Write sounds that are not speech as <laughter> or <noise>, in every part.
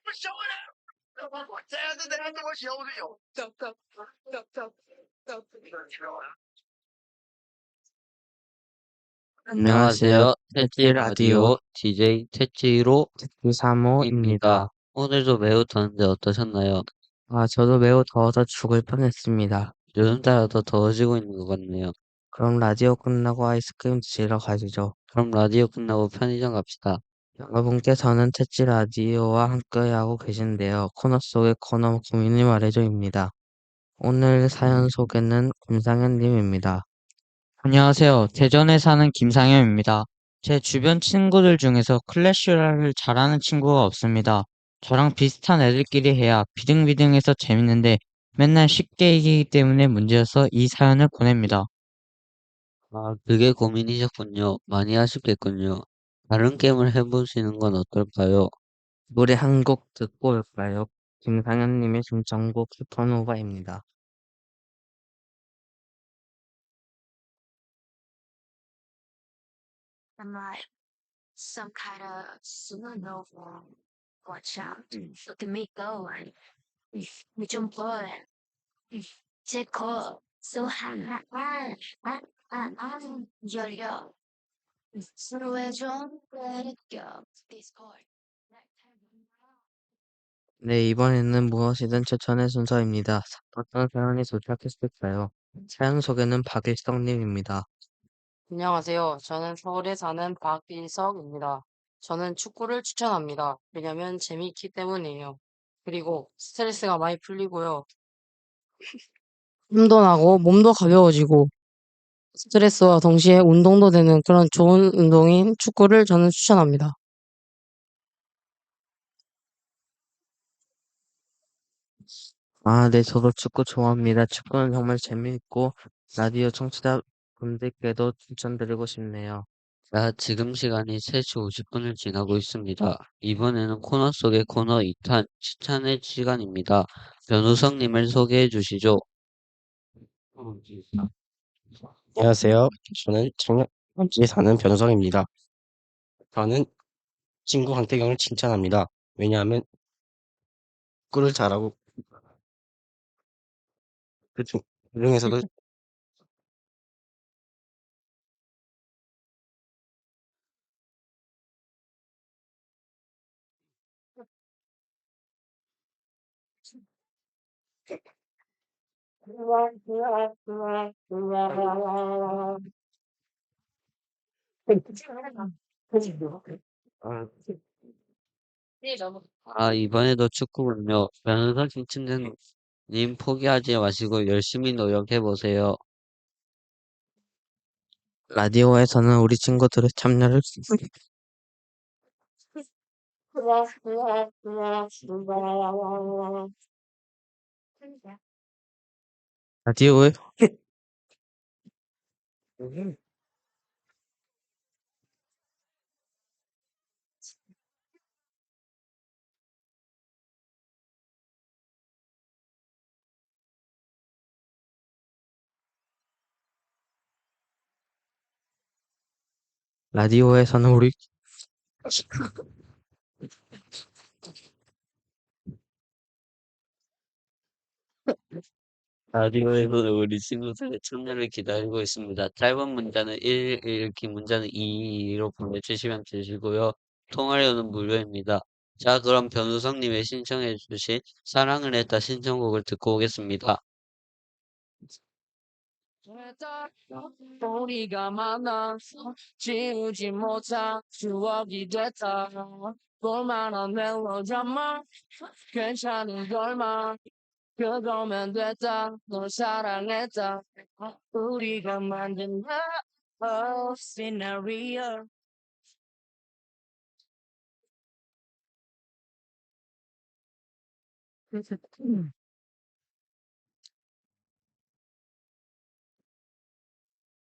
for showing up. Stop, Stop, stop, stop, stop, stop. 안녕하세요. 채찌 라디오 DJ 채찌로 935입니다. 오늘도 매우 더운데 어떠셨나요? 아, 저도 매우 더워서 죽을 뻔했습니다. 요즘 따라 더 더워지고 있는 것 같네요. 그럼 라디오 끝나고 아이스크림 드시러 가시죠. 그럼 라디오 끝나고 편의점 갑시다. 여러분께서는 태찌 라디오와 함께하고 계신데요. 코너 속의 코너 고민을 말해줘입니다. 오늘 사연 소개는 김상현님입니다. 안녕하세요. 대전에 사는 김상현입니다. 제 주변 친구들 중에서 클래시를 잘하는 친구가 없습니다. 저랑 비슷한 애들끼리 해야 비등비등해서 재밌는데 맨날 쉽게 이기기 때문에 문제여서 이 사연을 보냅니다. 아, 그게 고민이셨군요. 많이 아쉽겠군요. 다른 게임을 해보시는 건 어떨까요? 노래 한 곡 듣고 올까요? 김상현님의 신청곡 슈퍼노바입니다. I'm like some kind of supernova. Watch out. Look at me go. We jump on. Take off. So high. high, high, 네, 이번에는 무엇이든 추천의 순서입니다. 어떤 사연이 도착했을까요? 사연 소개는 박일성님입니다. 안녕하세요. 저는 서울에 사는 박일석입니다. 저는 축구를 추천합니다. 왜냐면 재미있기 때문이에요. 그리고 스트레스가 많이 풀리고요. <laughs> 힘도 나고 몸도 가벼워지고 스트레스와 동시에 운동도 되는 그런 좋은 운동인 축구를 저는 추천합니다. 아, 네, 저도 축구 좋아합니다. 축구는 정말 재미있고, 라디오 청취자분들께도 추천드리고 싶네요. 자, 지금 시간이 3시 50분을 지나고 있습니다. 이번에는 코너 속의 코너 2탄 추천의 시간입니다. 변우성님을 소개해 주시죠. 안녕하세요. 저는 청량지에 사는 변우성입니다. 저는 친구 강태경을 칭찬합니다. 왜냐하면 축구를 잘하고 그 중, 그 중에서도 <laughs> 아, 이번에도 축구군요. 변우성 칭찬님 포기하지 마시고 열심히 노력해 보세요. 라디오에서는 우리 친구들의 참여를 <laughs> 라디오에 라디오에서는 우리 라디오에서는 우리 친구들의 참여를 기다리고 있습니다. 짧은 문자는 1, 긴 문자는 2로 보내주시면 되시고요. 통화료는 무료입니다. 자, 그럼 변우성님의 신청해 주신 사랑을 했다 신청곡을 듣고 오겠습니다. 우리가 만나서 지우지 못한 추억이 됐다. 볼만한 멜로드라마 괜찮은 걸만 그거면 됐다. 널 사랑했다. 우리가 만든 love scenario.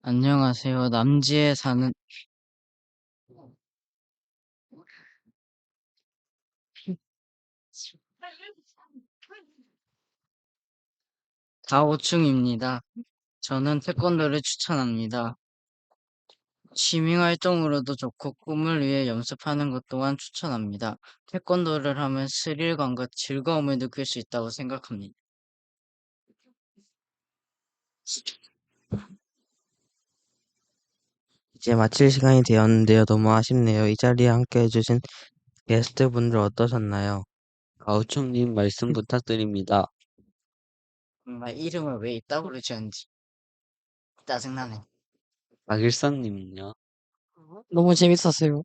안녕하세요. 남지에 사는 가오충입니다. 저는 태권도를 추천합니다. 취미 활동으로도 좋고 꿈을 위해 연습하는 것 또한 추천합니다. 태권도를 하면 스릴감과 즐거움을 느낄 수 있다고 생각합니다. 이제 마칠 시간이 되었는데요. 너무 아쉽네요. 이 자리에 함께 해주신 게스트분들 어떠셨나요? 가우총님 말씀 부탁드립니다. 정말 이름을 왜 이따구로 지었는지 짜증나네. 박일선님은요? 너무 재밌었어요.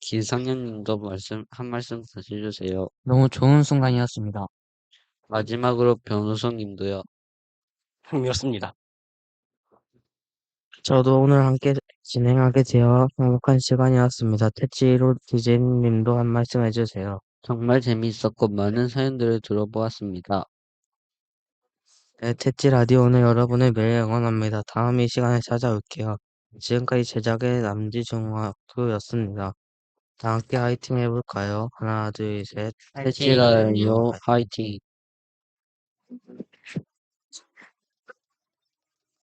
김상현님도 말씀 한 말씀 다시 해주세요. 너무 좋은 순간이었습니다. 마지막으로 변호사님도요. 흥미롭습니다. 저도 오늘 함께 진행하게 되어 행복한 시간이었습니다. 태치로 디제이님도 한 말씀 해주세요. 정말 재미있었고 많은 사연들을 들어보았습니다. 네, 태치 라디오는 여러분을 매일 응원합니다. 다음 이 시간에 찾아올게요. 지금까지 제작의 남지중학교였습니다. 다 함께 화이팅 해볼까요? 하나, 둘, 셋. 해치라요 화이팅!